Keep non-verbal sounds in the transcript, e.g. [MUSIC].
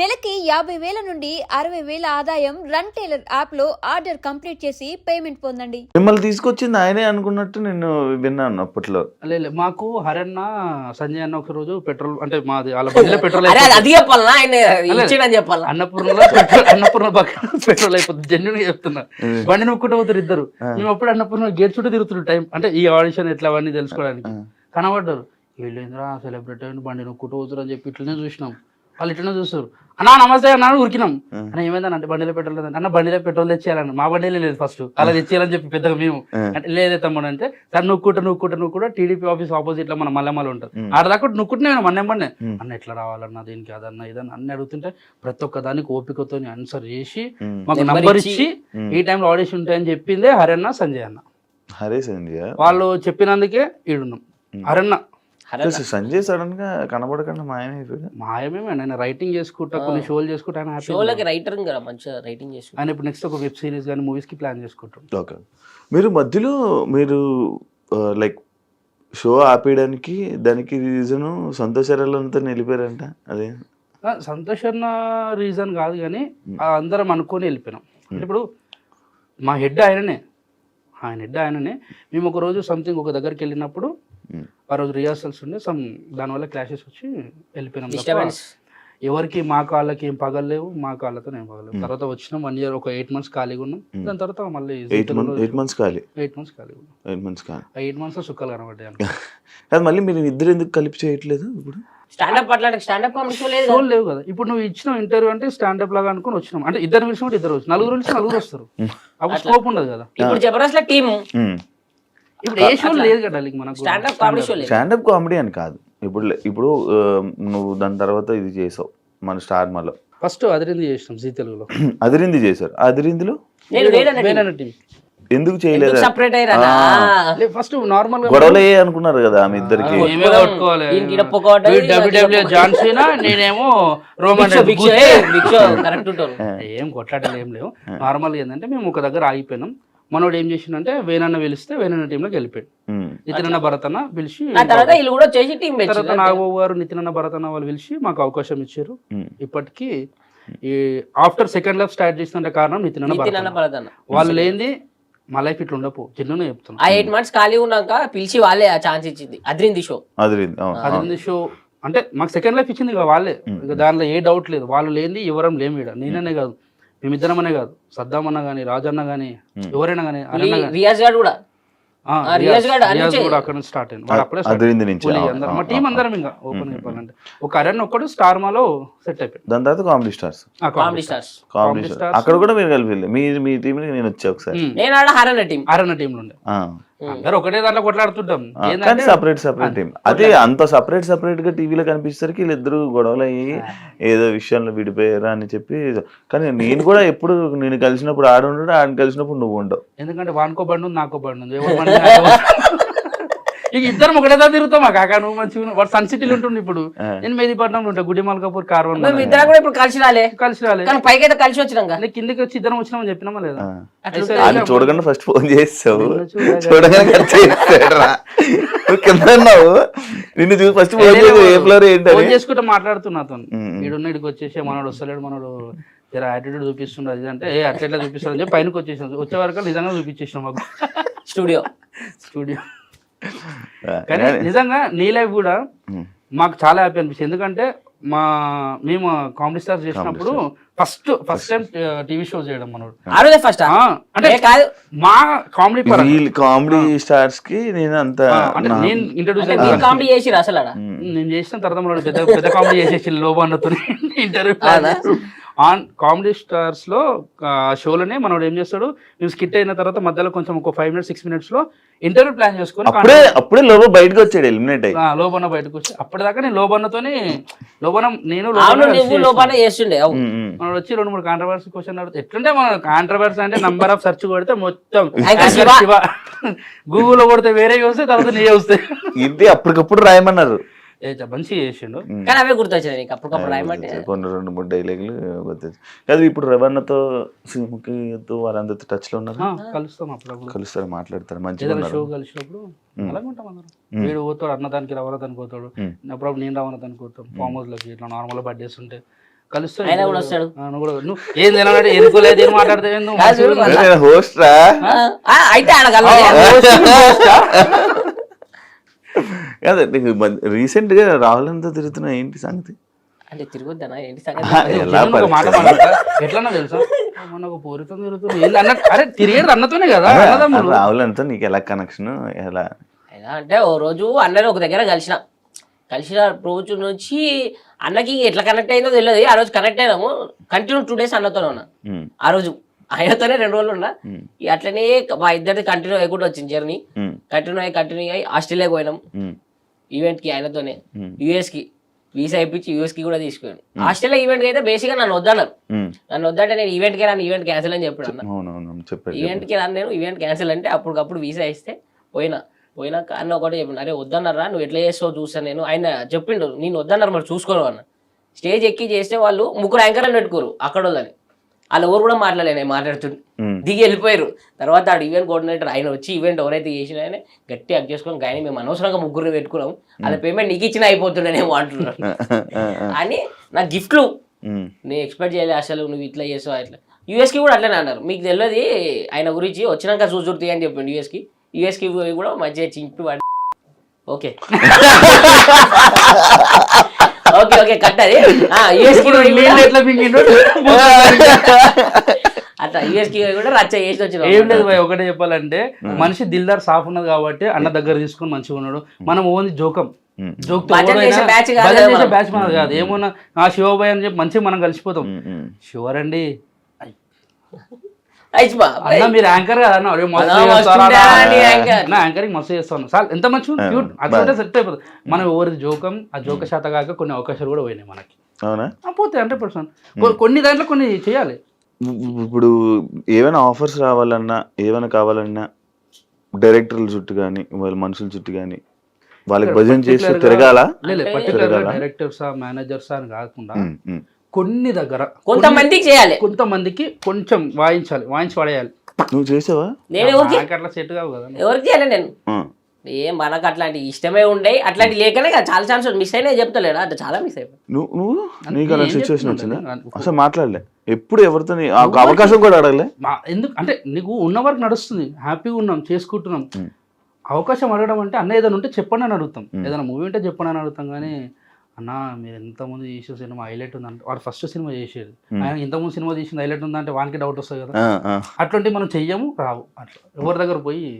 నెలకి యాభై వేల నుండి అరవై వేల ఆదాయం రన్ టైలర్ యాప్లో ఆర్డర్ కంప్లీట్ చేసి పేమెంట్ పొందండి. మిమ్మల్ని తీసుకొచ్చింది ఆయనే అనుకున్నట్టు నేను విన్నాను అప్పట్లో. లేదు మాకు హరన్న సంజయ్ అన్న ఒక రోజు పెట్రోల్ అంటే మాది వాళ్ళ బండిలో పెట్రోల్ అరే అది- అది. చెప్పాలనా? ఆయన ఇచ్చిండని చెప్పాలా అన్నపూర్ణలో పెట్రోల్ అన్నపూర్ణ పక్కన పెట్రోల్ అయిపోతుంది. జెన్యున్ చెప్తున్నా. ఉమ్. బండి నొక్కుంటూ పోతారు ఇద్దరు. మేము అప్పుడు అన్నపూర్ణ గేట్ చుట్టూ తిరుగుతున్నారు టైం. అంటే ఈ ఆడిషన్ ఎట్లా అవన్నీ తెలుసుకోవడానికి. కనబడ్డారు. వీళ్ళేంద్రా సెలబ్రిటీ అయిన బండి నొక్కుంటూ పోతారు అని చెప్పి ఇట్లనే చూసినాం. వాళ్ళు ఇట్లనే చూస్తారు. అన్నా నమస్తే అన్నా అని ఉరికినాం. అన్న ఏమైందని అంటే బండిలో పెట్రోల్ లేదంటే అన్న బండిలో పెట్రోల్ తెచ్చేయాలన్న మా బండిలో లేదు ఫస్ట్ అలా తెచ్చేయాలని చెప్పి పెద్దగా మేము. అంటే లేదే తమ్ముడు అంటే సార్ నువ్వుకుంటా నువ్వుకుంటా నువ్వు కూడా టీడీపీ ఆఫీస్ ఆపోజిట్లో మన మల్లెమల్ల ఉంటుంది. ఆడ దాకా నువ్వుకుంటున్నా నేను మన్నెమ్మనే ఉమ్. అన్న ఎట్లా రావాలన్న దీనికి అదన్న ఇదన్న అన్ని అడుగుతుంటే ప్రతి ఒక్క దానికి ఓపికతో ఆన్సర్ చేసి. మాకు నంబర్ ఇచ్చి. ఈ టైంలో ఆడిషన్ ఉంటాయని చెప్పిందే హరన్న సంజయ్ అన్న హరే సంజయ్ వాళ్ళు చెప్పినందుకే ఈడున్నాం. హరన్న సంజయ్ సడన్గా కనబడకుండా మాయమైపోయాడు మాయమేమే ఆయన రైటింగ్ చేసుకుంటా కొన్ని షోలు చేసుకుంటా ఆయన happy షోలకి. రైటర్ కదా మంచిగా రైటింగ్ చేసి ఆయన ఇప్పుడు నెక్స్ట్ ఒక వెబ్ సిరీస్ కానీ మూవీస్కి ప్లాన్ చేసుకుంటాం ఓకే. మీరు మధ్యలో మీరు లైక్ షో ఆపేయడానికి దానికి రీజను సంతోషాలంతా నిలిపారంట అదే? ఆ, సంతోష్ అన్న రీజన్ కాదు కానీ ఆ అందరం అనుకొని వెళ్ళిపోయినాం. అంటే ఇప్పుడు మా హెడ్ ఆయననే. ఆయన హెడ్ ఆయననే. మేము ఒక రోజు సంథింగ్ ఒక దగ్గరికి వెళ్ళినప్పుడు. ఆ రోజు రిహార్సల్స్ ఉండే సమ్ దానివల్ల క్లాషెస్ వచ్చి వెళ్ళిపోయినాం తప్ప ఎవరికి మా కాళ్ళకి ఏం పగలేవు మా కాళ్ళతో ఏం పగలేవు తర్వాత వచ్చినాం వన్ ఇయర్ ఒక ఎయిట్ మంత్స్ ఖాళీగా ఉన్నాం. దాని తర్వాత మళ్ళీ ఎయిట్ మంత్ ఎయిట్ మంత్స్ ఖాళీ. ఎయిట్ మంత్స్ ఉన్నాం. ఎయిట్ మంత్స్ ఖాళీ. ఎయిట్ మంత్స్ సుఖాలు కనబడ్డాయి అనుకో. [LAUGHS] అది మళ్ళీ మీరు ఇద్దరు ఎందుకు కలిపి చేయట్లేదు ఇప్పుడు? స్టాండప్ అట్లా స్టాండప్ కామెడీ షో లేవు కదా. ఇప్పుడు నువ్వు ఇచ్చిన ఇంటర్వ్యూ అంటే స్టాండప్ లాగా అనుకుని వచ్చినాం. అంటే ఇద్దరు పిలిచిన కూడా ఇద్దరు వచ్చి నలుగురు పిలిచి నలుగురు వస్తారు. అప్పుడు స్కోప్ ఉండదు కదా. ఇప్పుడు జబర్దస్త్లో టీమ్. ఇప్పుడు ఏ షో లేదు కదా మనకు స్టాండప్ కామెడీ షో లేదు. స్టాండప్ కామెడీ అని కాదు. ఇప్పుడు ఇప్పుడు నువ్వు దాని తర్వాత ఇది చేసావు మన స్టార్ మాలో ఫస్ట్ అదిరింది చేసినాం జీ తెలుగులో. [CLEARS THROAT] అదిరింది చేశారు. అదిరిందిలో? ఎందుకు చేయలేదు? సపరేట్ అయ్యారా? ఫస్ట్ నార్మల్గా గొడవలే అనుకున్నారు కదా ఆమె ఇద్దరికి. జాన్ సీనా నేనేమో రోమన్ [LAUGHS] ఏం కొట్లాటలు ఏం లేవు. నార్మల్ ఏంటంటే మేము ఒక దగ్గర ఆగిపోయినాం. మనోడు ఏం చేసిండంటే వేనన్న పిలిస్తే వేనన్న టీంలోకి వెళ్ళిపోయాడు. ఉమ్. నితినన్న భరతన్న పిలిచి ఆ తర్వాత వీళ్ళు కూడా చేసి టీం తర్వాత నాగబాబు గారు నితినన్న భరతన్న వాళ్ళు పిలిచి మాకు అవకాశం ఇచ్చారు. ఇప్పటికీ ఈ ఆఫ్టర్ సెకండ్ లైఫ్ స్టార్ట్ చేసిన కారణం నితినన్న నితిన్ భరతన్న. అన్న వాళ్ళు లేనిది మా లైఫ్ ఇట్లా ఉండపు చిన్న ఆ చెప్తున్నా ఎయిట్ మంత్స్ ఖాళీ ఉన్నాక పిలిచి వాళ్ళే ఆ ఛాన్స్ ఇచ్చింది. అద్రింది షో. అదిరింది. షో. అంటే మాకు సెకండ్ లైఫ్ ఇచ్చింది వాళ్ళే. ఇక దానిలో ఏ డౌట్ లేదు. వాళ్ళు లేనిది ఎవరం లేము ఇక్కడ నేననే కాదు. మేమిద్దరం అనే కాదు. సద్దాం అన్న కానీ రాజన్న కానీ ఎవరైనా కానీ రియాజ్ గారు కూడా. రియాజ్ అక్కడ నుంచి. స్టార్ట్ అయింది. వాడు అప్పుడే అందరం మా అవును, టీం అవును. అందరం ఇంకా ఓపెన్ చెప్పాలంటే ఒక అరణ్ ఒక్కడు స్టార్ మాలో సెట్ అయిపోయింది దాని తర్వాత కామెడీ స్టార్స్ ఆ, కామెడీ స్టార్స్ కామెడీ. అక్కడ కూడా మీరు కలిపి వెళ్ళి మీ మీ టీం నేను వచ్చా ఒకసారి. నేను ఆడ టీం టీంలో ఉండే. అందరూ ఒకటే దాంట్లో కొట్లాడుతుంటాం. కానీ సపరేట్ సపరేట్ టీం అదే అంత సపరేట్ సపరేట్గా టీవీలో కనిపించేసరికి వీళ్ళిద్దరు గొడవలు అయ్యి ఏదో విషయంలో విడిపోయారా అని చెప్పి కానీ నేను కూడా ఎప్పుడు నేను కలిసినప్పుడు ఆడు ఉండడు ఆడిని కలిసినప్పుడు నువ్వు ఉండవు ఎందుకంటే వానికో బండి ఉంది నాకో బండి ఉంది [LAUGHS] ఎవరి బండి నాకో బండి. ఇక ఇద్దరం ఒకటే దాకా తిరుగుతాం మా కాకా నువ్వు మంచిగా. వాడు సన్ సిటీలో ఉంటుండే ఇప్పుడు. నేను మెహదీపట్నంలో ఉంటా గుడి మల్కాపూర్ కార్వన్ మేము ఇద్దరం కూడా ఇప్పుడు కలిసి రాలే. కలిసి రాలే. కానీ పైకి అయితే కలిసి వచ్చినాక కిందకి వచ్చి ఇద్దరం వచ్చినామని చెప్పినామా లేదా? వాళ్ళు చూడకుండా ఫస్ట్ ఫోన్ చేస్తావు చూడగానే- కింద ఉన్నావు. నిన్ను చూసి ఫస్ట్ ఫోన్ చేసి ఏ ఫ్లోర్ ఫోన్ ఏంటని చేసుకుంటే మాట్లాడుతున్నా అతను. ఈడున్న ఇడికి వచ్చేసి మనోడు వస్తలేడు మనోడు. జర యాటిట్యూడ్ చూపిస్తుండే అది అంటే ఏ అట్లా ఎట్లా చూపిస్తాడు? అని చెప్పి పైనకి వచ్చేసాం వచ్చే వరకు నిజంగా చూపించేసినాం మాకు. స్టూడియో స్టూడియో కానీ నిజంగా నీ లైఫ్ కూడా. మాకు చాలా హ్యాపీ అనిపించింది. ఎందుకంటే మా మేము కామెడీ స్టార్స్ చేసినప్పుడు first first time TV show చేయడం మనోడు. ఫస్ట్ ఆ, అంటే కాదు. మా కామెడీ కామెడీ స్టార్స్కి నేను అంత అంటే నేను ఇంట్రడ్యూస్ కామెడీ చేసిరు అసలు ఆడ? నేను చేసిన తర్వాత మనోడు పెద్ద పెద్ద కామెడీ చేసేసి లోబాన్నతో ఇంటర్వ్యూ ఆన్ కామెడీ స్టార్స్లో ఆ, షోలోనే మనోడు ఏం చేస్తాడు మేము స్కిట్ అయిన తర్వాత మధ్యలో కొంచెం ఒక ఫైవ్ మినిట్స్ సిక్స్ మినిట్స్లో ఇంటర్వ్యూ ప్లాన్ చేసుకొని అప్పుడే అప్పుడే లోపల బయటకు వచ్చాడు ఎలిమినేట్ అయ్యి. ఆ, లోబన్న బయటకు వచ్చి అప్పటిదాకా నేను లోబన్నతోని లోబన్న నేను నువ్వు చేస్తుండే. మనోడు వచ్చి రెండు మూడు కాంట్రవర్సీ క్వశ్చన్ అడిగితే ఎట్లుంటే మన కాంట్రవర్సీ అంటే నంబర్ ఆఫ్ సెర్చ్ కొడితే మొత్తం. [LAUGHS] గూగుల్లో కొడితే వేరే వస్తే తర్వాత నీ వస్తాయి ఇది అప్పటికప్పుడు రాయమన్నారు. ఏ చ- మంచిగా చేసిండు. కానీ అవే గుర్తొచ్చేది నీకు అప్పటికప్పుడు రాయమంటే. కొన్ని రెండు మూడు డైలాగులు గుర్తొచ్చు కాదు ఇప్పుడు రవణతో సింహకితో వాళ్ళందరితో టచ్లో ఉన్నారు కలుస్తాం అప్పుడప్పుడు కలుస్తారు మాట్లాడతారు మంచిగా ఉన్నారు. షో కలిసినప్పుడు అలాగే ఉంటాం అందరం. వీడు పోతాడు అన్నదానికి రవణతానికి పోతాడు. అప్పుడప్పుడు నేను రవణతానికి పోతాం. ఫామ్ హౌస్ లకి ఇట్లా నార్మల్ బర్త్డేస్ ఉంటే కలుస్తా. ఆయన కూడా వస్తాడు. నువ్వు ఏం తినాలంటే ఎరుకోలేదు ఏం మాట్లాడతావు. హోస్ట్ అయితే. కాదు నీకు రీసెంట్గా రాహులంతా తిరుగుతున్నా ఏంటి సంగతి? అంటే తిరగొద్దనా? ఏంటి సంగతి? ఎట్లన్నా తెలుసా? పోరితో తిరుగుతుంది అన్న అరే తిరిగేది అన్నతోనే కదా అన్నదమ్ములు. రాహుల్ అంతా నీకు ఎలా కనెక్షన్ ఎలా? ఎలా అంటే ఓ రోజు అన్నని ఒక దగ్గర కలిసిన. కలిసిన రోజు నుంచి అన్నకి ఎట్లా కనెక్ట్ అయిందో తెలియదు. ఆ రోజు కనెక్ట్ అయినాము. కంటిన్యూ టూ డేస్ అన్నతోనే ఉన్నా. ఆ రోజు. ఆయనతోనే రెండు రోజులు ఉన్నా. అట్లనే మా ఇద్దరిది కంటిన్యూ అయ్యకుండా వచ్చింది జర్నీ కంటిన్యూ అయ్యి కంటిన్యూ అయ్యి ఆస్ట్రేలియాకి పోయినాం. ఈవెంట్కి ఆయనతోనే. ఉమ్, యూఎస్కి వీసా ఇప్పించి యూఎస్కి కూడా తీసుకున్నాను ఆస్ట్రేలియా ఈవెంట్కి అయితే బేసిక్గా నన్ను వద్దన్నారు. నన్ను వద్దంటే నేను ఈవెంట్కి రాను ఈవెంట్ క్యాన్సిల్ అని చెప్పాడు అన్న. చెప్పాడు ఈవెంట్కి రాను నేను ఈవెంట్ క్యాన్సిల్ అంటే అప్పటికప్పుడు వీసా ఇస్తే పోయినా. పోయినాక అన్న ఒకటి చెప్పిండు అరే వద్దన్నారా? నువ్వు ఎట్లా చేస్తావు చూసాను నేను. ఆయన చెప్పిండు నేను వద్దన్నారు మరి చూసుకోను అన్న. స్టేజ్ ఎక్కి చేస్తే వాళ్ళు ముగ్గురు యాంకర్లు పెట్టుకోరు అక్కడ వాళ్ళని. వాళ్ళు ఎవరు కూడా మాట్లాడలే నేను మాట్లాడుతుండే. ఉమ్, దిగి వెళ్ళిపోయారు. తర్వాత ఆడు ఈవెంట్ కోఆర్డినేటర్ ఆయన వచ్చి ఈవెంట్ ఎవరైతే చేసిన ఆయన గట్టి అక్ చేసుకొని కానీ మేము అనవసరంగా ముగ్గురిని పెట్టుకున్నాం. వాళ్ళ పేమెంట్ నీకు ఇచ్చిన అయిపోతుండేనేమో ఆ, [LAUGHS] అని నా గిఫ్ట్లు నేను ఎక్స్పెక్ట్ చేయలే అసలు నువ్వు ఇట్లా చేసావు అట్లా. యూఎస్కి కూడా అట్లనే అన్నారు. మీకు తెలియదు ఆయన గురించి వచ్చినాక చూసుర్తి అని చెప్పిండు యూఎస్కి యూఎస్కి కూడా మంచిగా చింపి వాడి ఓకే. [LAUGHS] [LAUGHS] ఓకే కట్ అది. [LAUGHS] అట్లా యూఎస్కి కూడా రచ్చ చేసి వచ్చిన ఏం లేదు భయ్ ఒకటే చెప్పాలంటే మనిషి దిల్దార్ సాఫ్ ఉన్నది కాబట్టి అన్న దగ్గర తీసుకుని మంచిగా ఉన్నాడు. మనం ఓన్లీ జోకం. బ్యాచ్ మనది కాదు. ఏమన్నా ఆ శివబాయ్ అని చెప్పి మంచిగా మనం కలిసిపోతాం. షువర్ అండి. మీరు యాంకర్ యాంకరింగ్ మస్తు చేస్తాను. సార్ ఎంత మంచి క్యూట్ అట్లా సెట్ అయిపోతుంది. మనం ఎవరిది జోకం ఆ జోక శాత కాక కొన్ని అవకాశాలు కూడా పోయినాయి మనకి. అవునా? పోతాయి హండ్రెడ్ పర్సెంట్ కొన్ని దాంట్లో కొన్ని చేయాలి. ఇప్పుడు ఏమైనా ఆఫర్స్ రావాలన్నా ఏమైనా కావాలన్నా డైరెక్టర్ల చుట్టూ కానీ వాళ్ళ మనుషుల చుట్టూ కానీ వాళ్ళకి భజన చేసి తిరగాల? డైరెక్టర్సా మేనేజర్సా అని కాకుండా. కొన్ని దగ్గర కొంతమందికి చేయాలి. కొంతమందికి కొంచెం వాయించాలి వాయించి పడేయాలి నువ్వు చేసావా? నేను ఎవరికి? అట్లా సెట్ కావు కదా. ఎవరికి చేయాలి నేను. ఏం మనకు అట్లాంటి ఇష్టమే ఉండే అట్లాంటి లేకనే కదా చాలా ఛాన్స్ మిస్ అయినా చెప్తలేడా. అంటే చాలా మిస్ అయిపోయి నువ్వు నీకు అలా సిచ్యువేషన్ వచ్చిందా? అసలు మాట్లాడలే. ఎప్పుడు ఎవరితో అవకాశం కూడా అడగలే? మా- ఎందుకు? అంటే నీకు ఉన్న వరకు నడుస్తుంది. హ్యాపీగా ఉన్నాం చేసుకుంటున్నాం. అవకాశం అడగడం అంటే అన్న ఏదైనా ఉంటే చెప్పండి అని అడుగుతాం. ఏదైనా మూవీ ఉంటే చెప్పండి అని అడుగుతాం కానీ అన్న మీరు ఎంతమంది చేసే సినిమా హైలైట్ ఉందంటే వాడు ఫస్ట్ సినిమా చేసేది. ఆయన ఇంతకుముందు సినిమా చేసింది హైలైట్ ఉందంటే వానికి డౌట్ వస్తుంది కదా. అట్లాంటివి మనం చెయ్యము రావు. అట్లా ఎవరి దగ్గర పోయి